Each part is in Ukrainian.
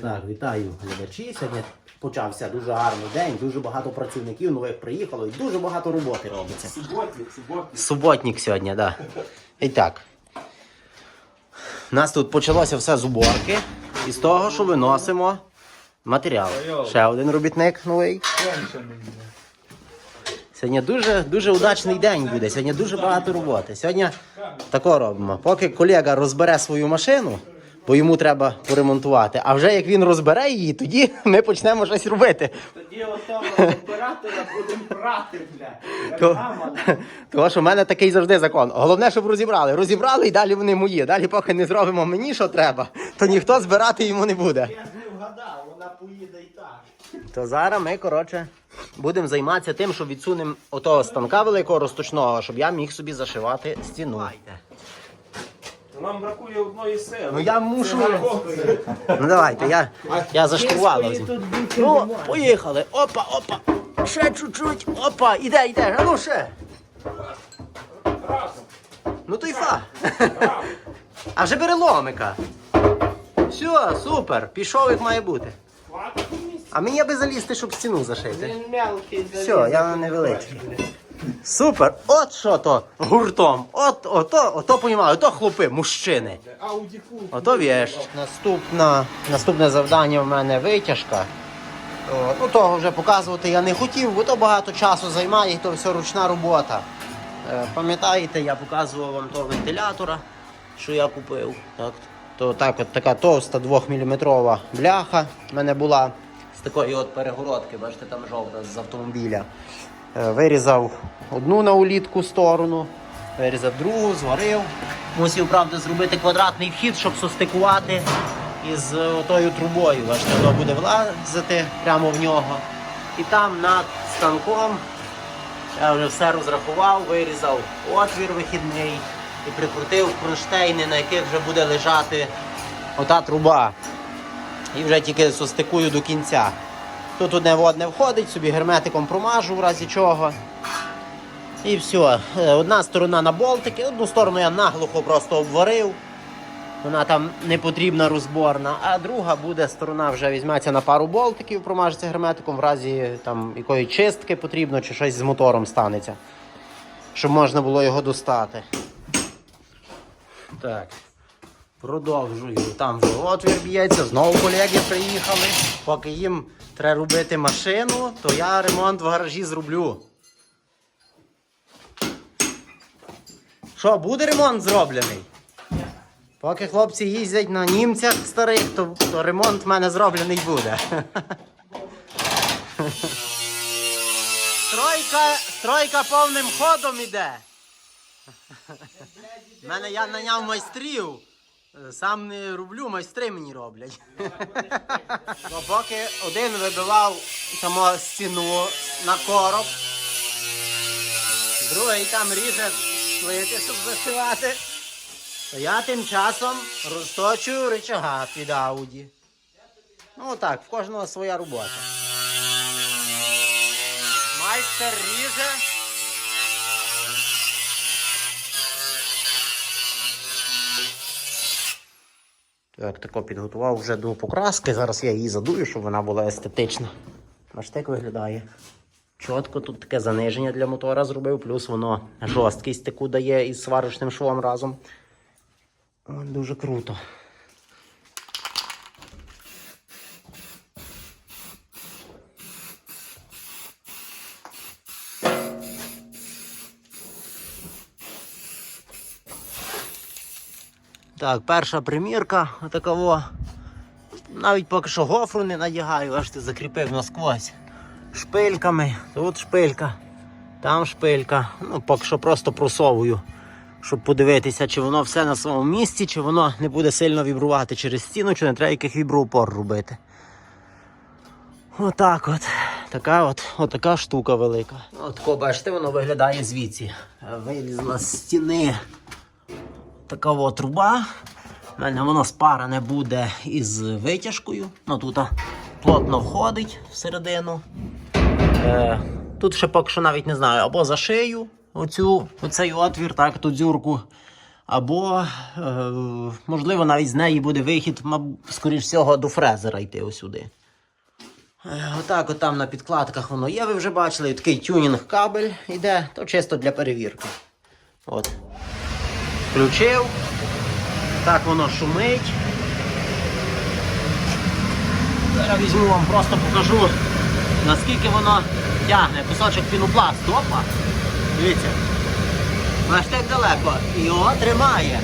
Так, вітаю глядачі. Сьогодні почався дуже гарний день, дуже багато працівників нових приїхало і дуже багато роботи робиться. Суботник, суботник. Суботник сьогодні, так. Да. І так. У нас тут почалося все з уборки і з того, що виносимо матеріал. Ще один робітник новий. Сьогодні дуже дуже удачний день буде. Сьогодні дуже багато роботи. Сьогодні тако робимо. Поки колега розбере свою машину, бо йому треба поремонтувати. А вже як він розбере її, тоді ми почнемо щось робити. Тоді отого оператора будемо брати, бля. То, того, що в мене такий завжди закон. Головне, щоб розібрали. Розібрали і далі вони мої. Далі, поки не зробимо мені, що треба, то ніхто збирати йому не буде. Я ж не вгадав, вона поїде і так. То зараз ми, коротше, будемо займатися тим, що відсунемо отого станка великого розточного, щоб я міг собі зашивати стіну. Нам бракує одної сили. Ну я мушу. Ну давайте, я, я за. Ну, поїхали. Опа, опа. Ще чуть-чуть. Опа, іде, іде. А ну ще. Ну то й фа. А вже бери ломика. Все, супер. Пішов як має бути. А мені аби залізти, щоб стіну зашити. Все, я невеличкий. Супер! От що то гуртом. От, ото, ото понімаю, ото хлопи, мужчини. Ото вєш. Наступна, наступне завдання в мене витяжка. О, ну того вже показувати я не хотів, бо то багато часу займає, і то все ручна робота. Е, пам'ятаєте, я показував вам того вентилятора, що я купив. Так, то так от така товста 2-мм бляха в мене була з такої от перегородки, бачите, там жовта з автомобіля. Е, Вирізав одну на улітку сторону, вирізав другу, зварив. Мусив, правда, зробити квадратний вхід, щоб состикувати із е, отою трубою. Бачите, воно буде влазити прямо в нього. І там над станком я вже все розрахував, вирізав отвір вихідний і прикрутив кронштейни, на яких вже буде лежати ота труба. І вже тільки состикую до кінця. Тут одне водне входить, собі герметиком промажу в разі чого. І все. Одна сторона на болтики, одну сторону я наглухо просто обварив. Вона там не потрібна розборна, а друга буде сторона вже візьметься на пару болтиків, промажеться герметиком, в разі там якої чистки потрібно чи щось з мотором станеться. Щоб можна було його достати. Так. Продовжую. Там вже отвір б'ється, знову колеги приїхали. Поки їм треба робити машину, то я ремонт в гаражі зроблю. Що, буде ремонт зроблений? Поки хлопці їздять на німцях старих, то, то ремонт в мене зроблений буде. Стройка, стройка повним ходом іде. Мене я наняв майстрів. Сам не роблю, майстри мені роблять. Поки один вибивав саму стіну на короб, другий там ріже плити, щоб зашивати. То я тим часом розточую рычага під Ауді. Ну так, в кожного своя робота. Майстер ріже. Так, тако підготував вже до покраски. Зараз я її задую, щоб вона була естетична. Бачите, як виглядає. Чітко тут таке заниження для мотора зробив, плюс воно жорсткість таку дає із сварочним швом разом. Дуже круто. Так, перша примірка такого. Навіть поки що гофру не надягаю, аж ти закріпив насквозь. Шпильками. Тут шпилька, там шпилька. Ну, поки що просто просовую, щоб подивитися, чи воно все на своєму місці, чи воно не буде сильно вібрувати через стіну, чи не треба яких віброупор робити. Отак от. Така от, отака штука велика. От, бачите, воно виглядає звідси. Вилізла з стіни така от труба. У мене воно спаране буде із витяжкою. Ну тут плотно входить всередину. Е, тут ще поки що навіть не знаю, або зашию оцю, оцей отвір, так, ту дзюрку, Або, е, можливо, навіть з неї буде вихід, маб- скоріш всього, до фрезера йти осюди. Е, Отак, от там на підкладках воно є, ви вже бачили, такий тюнінг кабель йде, то чисто для перевірки. От. Включив. Так воно шумить. Зараз візьму вам просто покажу, наскільки воно тягне кусочок пінопласту. Опа! Дивіться. Аж так далеко. І його тримає.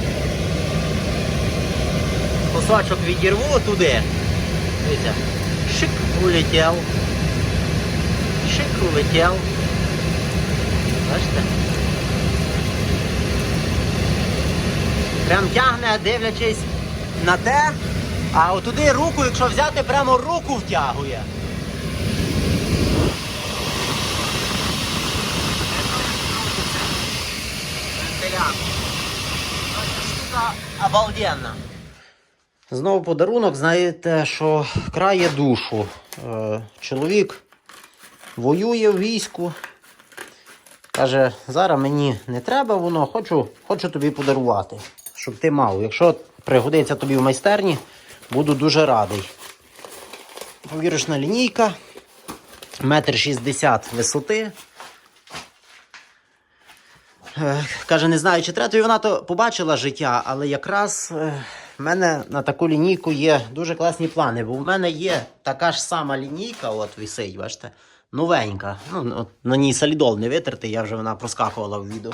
Кусочок відірву туди. Дивіться. Шик улетів. Шик улетів. Бачите? Прям тягне, дивлячись на те, а отуди руку, якщо взяти, прямо руку втягує. Штука обалденна. Знову подарунок, знаєте, що крає душу. Е, чоловік воює в війську. Каже, зараз мені не треба воно, хочу, хочу тобі подарувати, щоб ти мав. Якщо пригодиться тобі в майстерні, буду дуже радий. Повірочна лінійка, метр шістдесят висоти. Е, Каже, не знаю, чи треба, вона то побачила життя, але якраз е, в мене на таку лінійку є дуже класні плани, бо в мене є така ж сама лінійка, от висить, бачите, новенька. Ну, от, на ній солідол не витертий, я вже вона проскакувала в відео.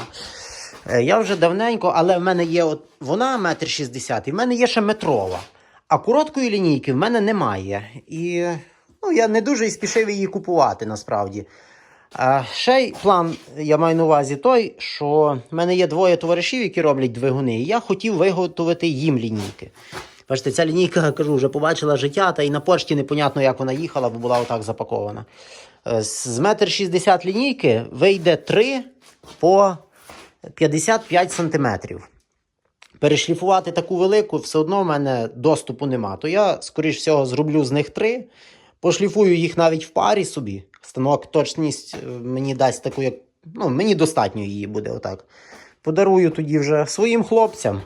Е, Я вже давненько, але в мене є от вона метр шістдесят, і в мене є ще метрова. А короткої лінійки в мене немає. І ну, я не дуже спішив її купувати насправді. Ще й план я маю на увазі той, що в мене є двоє товаришів, які роблять двигуни, і я хотів виготовити їм лінійки. Бачите, ця лінійка, кажу, вже побачила життя, та і на почті непонятно, як вона їхала, бо була отак запакована. Е, З метр шістдесят лінійки вийде 3 по 55 сантиметрів. Перешліфувати таку велику все одно в мене доступу нема. То я, скоріш всього, зроблю з них три, пошліфую їх навіть в парі собі. Станок точність е, мені дасть таку, як. Ну, мені достатньо її буде отак. Подарую тоді вже своїм хлопцям.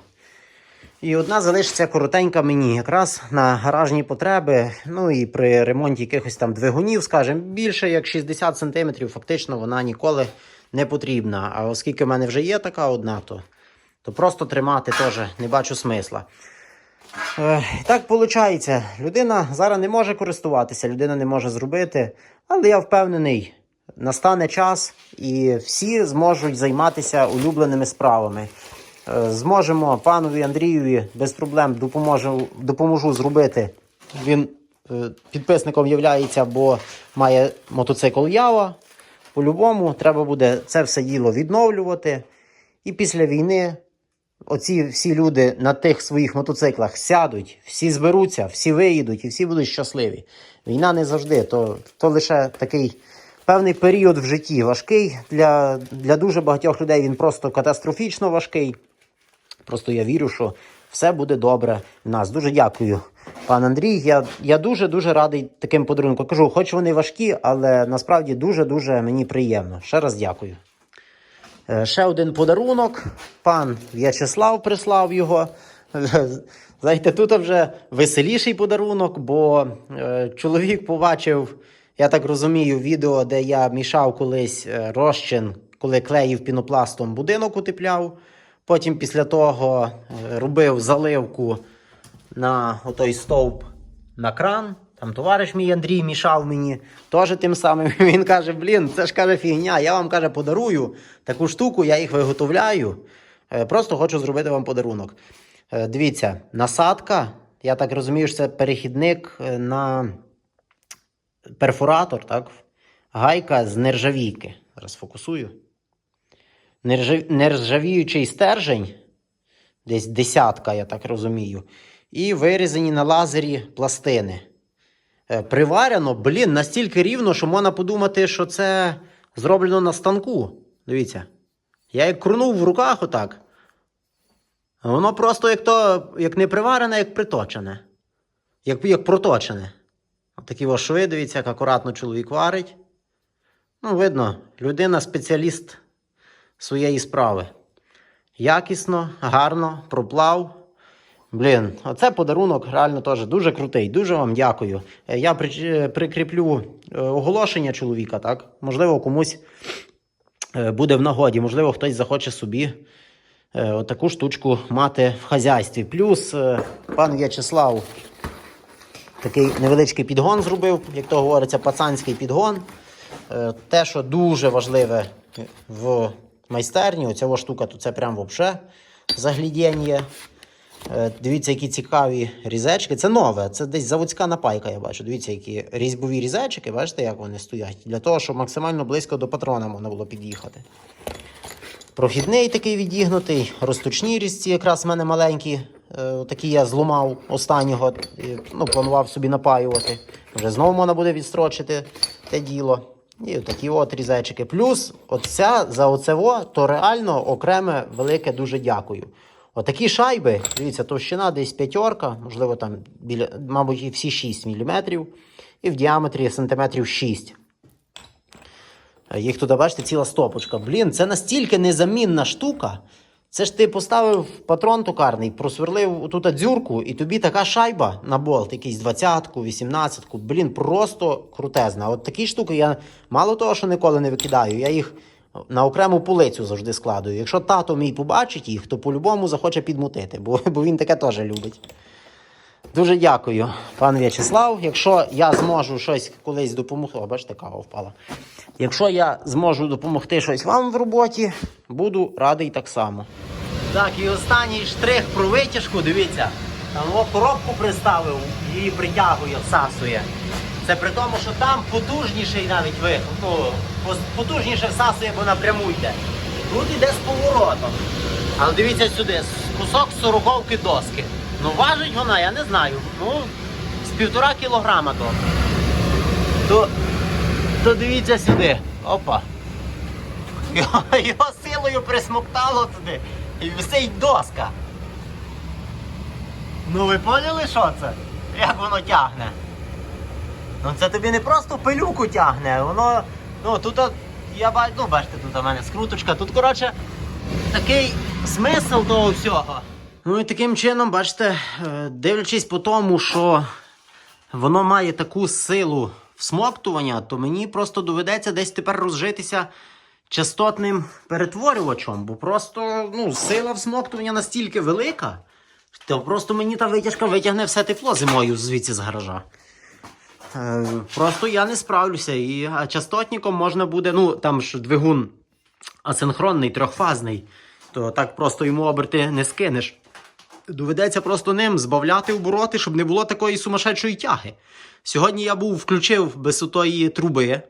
І одна залишиться коротенька мені, якраз на гаражні потреби. Ну і при ремонті якихось там двигунів, скажімо, більше як 60 см, фактично вона ніколи не потрібна. А оскільки в мене вже є така одна, то, то просто тримати теж не бачу смисла. Е, так виходить, людина зараз не може користуватися, людина не може зробити, але я впевнений, настане час і всі зможуть займатися улюбленими справами. Е, Зможемо панові Андрієві без проблем допоможу, допоможу зробити. Він е, підписником являється, бо має мотоцикл Ява. По-любому треба буде це все діло відновлювати. І після війни оці всі люди на тих своїх мотоциклах сядуть, всі зберуться, всі виїдуть і всі будуть щасливі. Війна не завжди, то, то лише такий певний період в житті важкий. Для, для дуже багатьох людей він просто катастрофічно важкий. Просто я вірю, що все буде добре в нас. Дуже дякую, пан Андрій. Я, я дуже-дуже радий таким подарунком. Кажу, хоч вони важкі, але насправді дуже-дуже мені приємно. Ще раз дякую. Е, Ще один подарунок. Пан В'ячеслав прислав його. Знаєте, тут вже веселіший подарунок, бо е, чоловік побачив, я так розумію, відео, де я мішав колись е, розчин, коли клеїв пінопластом будинок утепляв. Потім після того е, робив заливку на отой стовп на кран. Там товариш мій Андрій мішав мені теж тим самим. Він каже: блін, це ж каже фігня. Я вам каже, подарую таку штуку, я їх виготовляю. Е, Просто хочу зробити вам подарунок. Е, Дивіться, насадка, я так розумію, що це перехідник на перфоратор, так? Гайка з нержавійки. Зараз фокусую. Нержав... Нержавіючий стержень, десь десятка, я так розумію. І вирізані на лазері пластини. Е, Приварено, блін, настільки рівно, що можна подумати, що це зроблено на станку. Дивіться. Я як крунув в руках отак. Воно просто як то, як не приварене, як приточене. Як, як проточене. Отакі ось шви, дивіться, як акуратно чоловік варить. Ну, видно, людина спеціаліст своєї справи. якісно, гарно, проплав. Блін, оце подарунок реально теж дуже крутий. Дуже вам дякую. Е, Я е, прикріплю е, оголошення чоловіка, так? Можливо, комусь буде в нагоді, можливо, хтось захоче собі отаку штучку мати в хазяйстві. Плюс пан В'ячеслав такий невеличкий підгон зробив, як то говориться, пацанський підгон. Те, що дуже важливе в майстерні, оця штука, то це прям вообще заглядіння. Е, Дивіться, які цікаві різечки. Це нове, це десь заводська напайка, я бачу. Дивіться, які різьбові різечки, бачите, як вони стоять. Для того, щоб максимально близько до патрона можна було під'їхати. Прохідний такий відігнутий, розточні різці, якраз в мене маленькі. Е, такі я зламав останнього, ну, планував собі напаювати. Вже знову можна буде відстрочити те діло. І такі от різечки. Плюс оця за оцево, то реально окреме велике дуже дякую. Отакі шайби, дивіться, товщина десь п'ятерка, можливо, там біля, мабуть, всі 6 мм, і в діаметрі сантиметрів 6. Їх туди, бачите, ціла стопочка. Блін, це настільки незамінна штука. Це ж ти поставив патрон токарний, просверлив тут дзюрку, і тобі така шайба на болт, якийсь 20-ку, 18-ку. Блін, просто крутезна. От такі штуки я мало того, що ніколи не викидаю, я їх на окрему полицю завжди складую. Якщо тато мій побачить їх, то по-любому захоче підмутити, бо, бо він таке теж любить. Дуже дякую, пан В'ячеслав. Якщо я зможу щось колись допомогти, О, бачите, кава впала. Якщо я зможу допомогти щось вам в роботі, буду радий так само. Так, і останній штрих про витяжку, дивіться. Там о, коробку приставив, її притягує, всасує. Це при тому, що там потужніший навіть виход. Ну, потужніше всасує, бо напряму йде. Тут іде з поворотом. Але дивіться сюди, кусок сороковки доски. Ну важить вона, я не знаю. Ну, з півтора кілограма то. То, то дивіться сюди. Опа. Його, його силою присмоктало туди. І висить доска. Ну ви поняли, що це? Як воно тягне? Ну це тобі не просто пилюку тягне, воно. Ну тут я бачу, ну бачите, тут у мене скруточка. Тут, коротше, такий смисл того всього. Ну і таким чином, бачите, е, дивлячись по тому, що воно має таку силу всмоктування, то мені просто доведеться десь тепер розжитися частотним перетворювачем, бо просто ну, сила всмоктування настільки велика, то просто мені та витяжка витягне все тепло зимою звідси з гаража. Е, Просто я не справлюся. І а частотником можна буде, ну там ж двигун асинхронний, трьохфазний, то так просто йому оберти не скинеш. Доведеться просто ним збавляти обороти, щоб не було такої сумасшедшої тяги. Сьогодні я був включив без отої труби,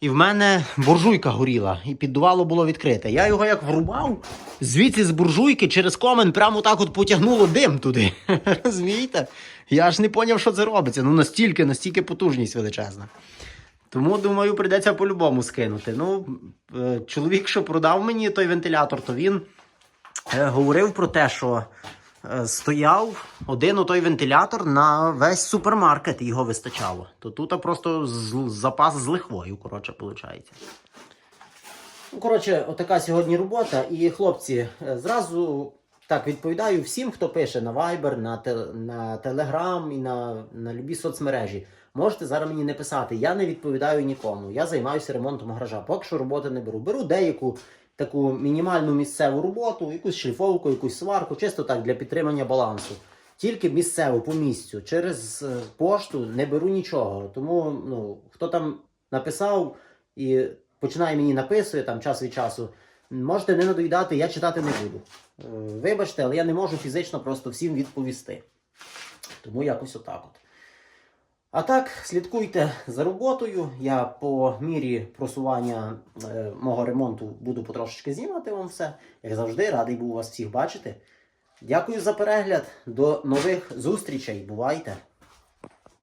і в мене буржуйка горіла, і піддувало було відкрите. Я його як врубав, звідси з буржуйки через комен прямо так от потягнуло дим туди. Розумієте? Я ж не поняв, що це робиться. Ну настільки, настільки потужність величезна. Тому, думаю, прийдеться по-любому скинути. Ну, е, чоловік, що продав мені той вентилятор, то він е, говорив про те, що стояв один отой вентилятор на весь супермаркет, його вистачало. То тут просто запас з лихвою, коротше, виходить. Ну, коротше, отака сьогодні робота. І хлопці, е, зразу так відповідаю всім, хто пише на Viber, на, на Telegram і на, на любі соцмережі. Можете зараз мені не писати. Я не відповідаю нікому. Я займаюся ремонтом гаража. Поки що роботи не беру. Беру деяку таку мінімальну місцеву роботу, якусь шліфовку, якусь сварку, чисто так для підтримання балансу. Тільки місцево по місцю. Через е, пошту не беру нічого. Тому ну, хто там написав і починає мені написує там час від часу. Можете не надоїдати, я читати не буду. Е, Вибачте, але я не можу фізично просто всім відповісти. Тому якось отак от. А так, слідкуйте за роботою. Я по мірі просування е, мого ремонту буду потрошечки знімати вам все. Як завжди, радий був вас всіх бачити. Дякую за перегляд. До нових зустрічей. Бувайте!